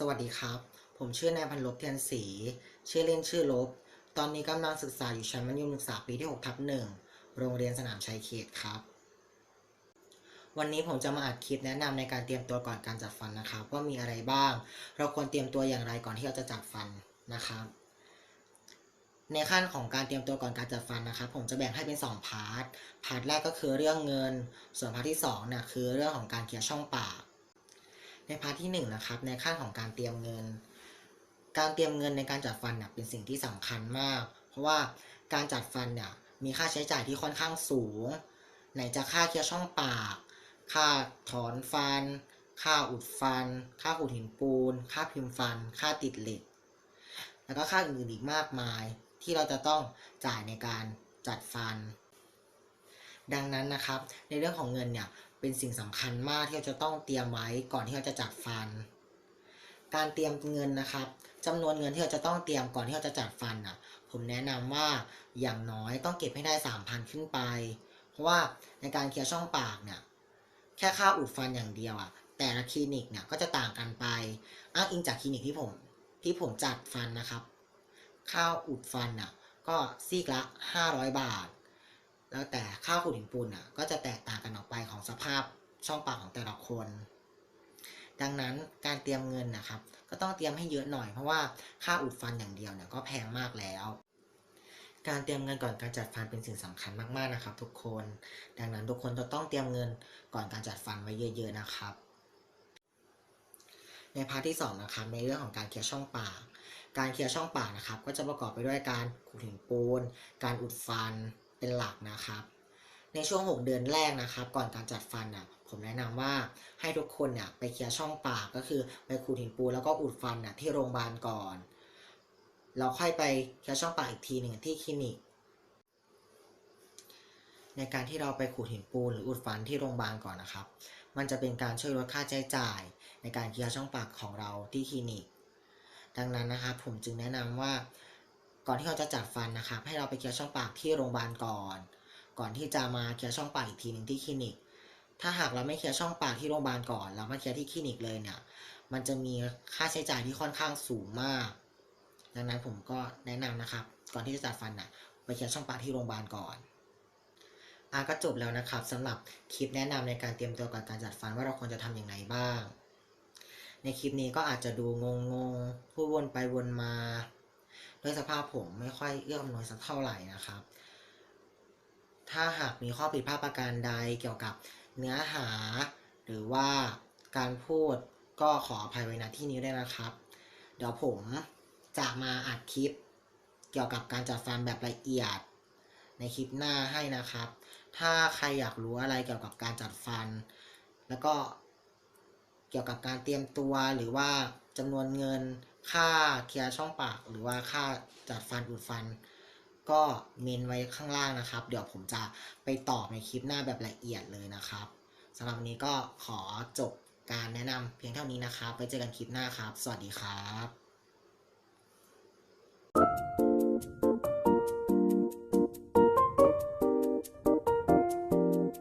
สวัสดีครับ ผมชื่อนายพันลบเทียนศรีชื่อเล่นชื่อลบ ตอนนี้กำลังศึกษาอยู่ชั้นมัธยมศึกษาปีที่6ทับหนึ่งโรงเรียนสนามชัยเขตครับ วันนี้ผมจะมาอัดคลิปแนะนำในการเตรียมตัวก่อนการจัดฟันนะครับ ว่ามีอะไรบ้าง เราควรเตรียมตัวอย่างไรก่อนที่เราจะจัดฟันนะครับ ในขั้นของการเตรียมตัวก่อนการจัดฟันนะครับ ผมจะแบ่งให้เป็น 2 พาร์ท พาร์ทแรกก็คือเรื่องเงิน ส่วนพาร์ทที่2นี่ยคือเรื่องของการเคลียร์ช่องปาก ในพาร์ทที่1นนะครับในขั้นของการเตรียมเงิน การเตรียมเงินในการจัดฟันเนี่ยเป็นสิ่งที่สำคัญมาก เพราะว่าการจัดฟันเนี่ยมีค่าใช้จ่ายที่ค่อนข้างสูง ไหนจะค่าเคลียร์ช่องปาก ค่าถอนฟัน ค่าอุดฟัน ค่าขูดหินปูน ค่าพิมพ์ฟัน ค่าติดเหล็ก แล้วก็ค่าอื่นๆอีกมากมายที่เราจะต้องจ่ายในการจัดฟัน ดังนั้นนะครับ ในเรื่องของเงินเนี่ย เป็นสิ่งสำคัญมากที่เราจะต้องเตรียมไว้ก่อนที่เราจะจัดฟัน การเตรียมเงินนะครับจำนวนเงินที่เราจะต้องเตรียมก่อนที่เราจะจัดฟันอะ ผมแนะนำว่าอย่างน้อยต้องเก็บให้ได้ 3,000 ขึ้นไป เพราะว่าในการเคลียร์ช่องปากเนี่ยแค่ค่าอุดฟันอย่างเดียวอะแต่ละคลินิกเนี่ยก็จะต่างกันไป อ้างอิงจากคลินิกที่ผมที่ผมจัดฟันนะครับ ค่าอุดฟันอะก็ซีกละ 500 บาท แล้วแต่ค่าขูดหินปูนอะก็จะแตกต่างกันออกไปของสภาพช่องปากของแต่ละคน ดังนั้นการเตรียมเงินนะครับ ก็ต้องเตรียมให้เยอะหน่อยเพราะว่าค่าอุดฟันอย่างเดียวเนี่ยก็แพงมากแล้ว การเตรียมเงินก่อนการจัดฟันเป็นสิ่งสำคัญมากๆนะครับ ทุกคน ดังนั้นทุกคนจะต้องเตรียมเงินก่อนการจัดฟันไว้เยอะ ๆนะครับ ในพาร์ทที่2นะครับในเรื่องของการเคลียร์ช่องปากการเคลียร์ช่องปากนะครับ ก็จะประกอบไปด้วยการขูดหินปูน การอุดฟัน เป็นหลักนะครับ ในช่วง 6 เดือนแรกนะครับ ก่อนการจัดฟันอะผมแนะนำว่าให้ทุกคนเนี่ยไปเคลียร์ช่องปากก็คือไปขูดหินปูนแล้วก็อุดฟันน่ะที่โรงพยาบาลก่อนเราค่อยไปเคลียร์ช่องปากอีกทีหนึ่งที่คลินิก ในการที่เราไปขูดหินปูนหรืออุดฟันที่โรงพยาบาลก่อนนะครับ มันจะเป็นการช่วยลดค่าใช้จ่าย ในการเคลียร์ช่องปากของเราที่คลินิก ดังนั้นนะครับผมจึงแนะนำว่า ก่อนที่เราจะจัดฟันนะครับ ให้เราไปเคลียร์ช่องปากที่โรงพยาบาลก่อน ก่อนที่จะมาเคลียร์ช่องปากอีกทีหนึ่งที่คลินิก ถ้าหากเราไม่เคลียร์ช่องปากที่โรงพยาบาลก่อนแล้วมาเคลียร์ที่คลินิกเลยเนี่ย มันจะมีค่าใช้จ่ายที่ค่อนข้างสูงมาก ดังนั้นผมก็แนะนำนะครับ ก่อนที่จะจัดฟันน่ะไปเคลียร์ช่องปากที่โรงพยาบาลก่อนอะก็จบแล้วนะครับสำหรับคลิปแนะนำในการเตรียมตัวก่อนการจัดฟันว่าเราควรจะทำอย่างไรบ้าง ในคลิปนี้ก็อาจจะดูงงๆพูดวนไปวนมา ด้วยสภาพผมไม่ค่อยเอื้ออำนวยสักเท่าไหร่นะครับ ถ้าหากมีข้อผิดพลาดประการใดเกี่ยวกับเนื้อหา หรือว่าการพูดก็ขออภัยไว้ณที่นี้ด้วยนะครับ เดี๋ยวผมจะมาอัดคลิป เกี่ยวกับการจัดฟันแบบละเอียด ในคลิปหน้าให้นะครับ ถ้าใครอยากรู้อะไรเกี่ยวกับการจัดฟัน แล้วก็ กี่ยวกับการเตรียมตัวหรือว่าจำนวนเงินค่าเคลียร์ช่องปาก หรือว่าค่าจัดฟันอุดฟัน ก็เมนไว้ข้างล่างนะครับ เดี๋ยวผมจะไปตอบในคลิปหน้าแบบละเอียดเลยนะครับสำหรับวันนี้ก็ขอจบการแนะนำเพียงเท่านี้นะครับ ไว้เจอกันคลิปหน้าครับ สวัสดีครับ